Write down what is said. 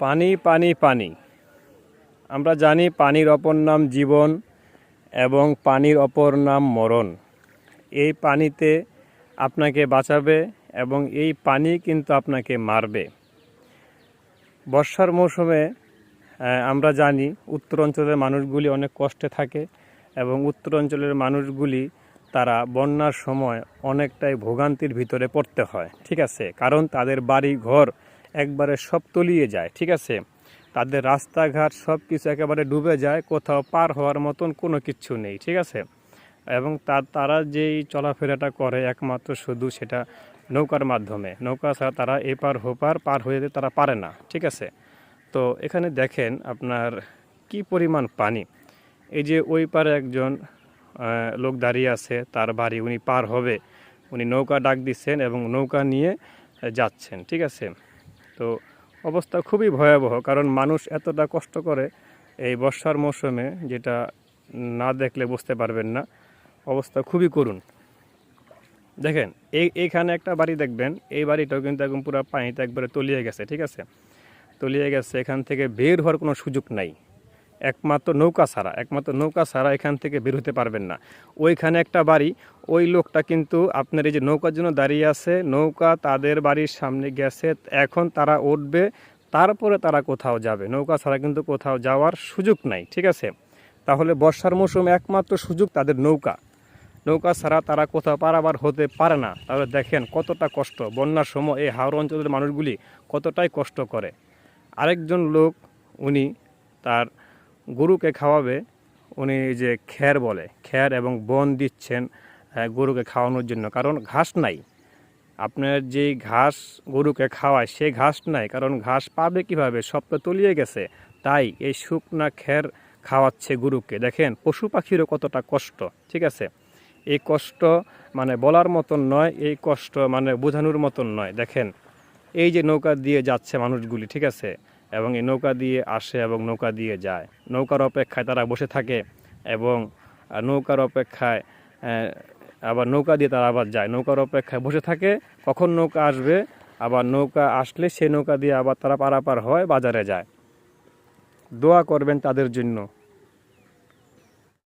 পানি পানি পানি। আমরা জানি পানির অপর নাম জীবন এবং পানির অপর নাম মরণ। এই পানিতে আপনাকে বাঁচাবে এবং এই পানি কিন্তু আপনাকে মারবে। বর্ষার মৌসুমে আমরা জানি উত্তর অঞ্চলের মানুষগুলি অনেক কষ্টে থাকে এবং উত্তর অঞ্চলের মানুষগুলি তারা বন্যার সময় অনেকটাই ভোগান্তির ভিতরে পড়তে হয়। ঠিক আছে? কারণ তাদের বাড়ি ঘর একবারে সব তলিয়ে যায়, ঠিক আছে? তাদের রাস্তাঘাট সব কিছু একেবারে ডুবে যায়, কোথাও পার হওয়ার মতন কোনো কিচ্ছু নেই, ঠিক আছে? এবং তার তারা যেই চলাফেরাটা করে একমাত্র শুধু সেটা নৌকার মাধ্যমে। নৌকা ছাড়া তারা এপার হোপার পার হয়ে যেতে তারা পারে না, ঠিক আছে? তো এখানে দেখেন আপনার কি পরিমাণ পানি। এই যে ওই পারে একজন লোক দাঁড়িয়ে আছে, তার বাড়ি উনি পার হবে। উনি নৌকা ডাক দিচ্ছেন এবং নৌকা নিয়ে যাচ্ছেন, ঠিক আছে? তো অবস্থা খুবই ভয়াবহ, কারণ মানুষ এতটা কষ্ট করে এই বর্ষার মৌসুমে যেটা না দেখলে বুঝতে পারবেন না, অবস্থা খুবই করুণ। দেখেন, এই, এইখানে একটা বাড়ি দেখবেন, এই বাড়িটাও কিন্তু একদম পুরো পানিতে একবারে তলিয়ে গেছে, ঠিক আছে? তলিয়ে গেছে, এখান থেকে বের হওয়ার কোনো সুযোগ নাই। একমাত্র নৌকা ছাড়া, একমাত্র নৌকা ছাড়া এখান থেকে বের হতে পারবেন না। ওইখানে একটা বাড়ি, ওই লোকটা কিন্তু আপনার এই যে নৌকার জন্য দাঁড়িয়ে আছে, নৌকা তাদের বাড়ির সামনে গেছে, এখন তারা উঠবে, তারপরে তারা কোথাও যাবে। নৌকা ছাড়া কিন্তু কোথাও যাওয়ার সুযোগ নাই, ঠিক আছে? তাহলে বর্ষার মৌসুমে একমাত্র সুযোগ তাদের নৌকা। নৌকা ছাড়া তারা কোথাও পারাবার হতে পারে না। তাহলে দেখেন কতটা কষ্ট। বন্যার সময় এই হাওড় অঞ্চলের মানুষগুলি কতটাই কষ্ট করে। আরেকজন লোক, উনি তার গরুকে খাওয়াবে, উনি যে খ্যার বলে, খ্যার এবং বন দিচ্ছেন গরুকে খাওয়ানোর জন্য। কারণ ঘাস নাই। আপনার যেই ঘাস গরুকে খাওয়ায়, সে ঘাস নাই। কারণ ঘাস পাবে কীভাবে? সব তো তলিয়ে গেছে। তাই এই শুকনা খ্যার খাওয়াচ্ছে গরুকে। দেখেন, পশু পাখিরও কতটা কষ্ট, ঠিক আছে? এই কষ্ট মানে বলার মতন নয়, এই কষ্ট মানে বোঝানোর মতন নয়। দেখেন, এই যে নৌকা দিয়ে যাচ্ছে মানুষগুলি, ঠিক আছে? এবং এই নৌকা দিয়ে আসে এবং নৌকা দিয়ে যায়। নৌকার অপেক্ষায় তারা বসে থাকে এবং নৌকার অপেক্ষায় আবার নৌকা দিয়ে তারা আবার যায়। নৌকার অপেক্ষায় বসে থাকে, কখন নৌকা আসবে, আবার নৌকা আসলে সে নৌকা দিয়ে আবার তারা পারাপার হয় বাজারে যায়। দোয়া করবেন তাদের জন্য।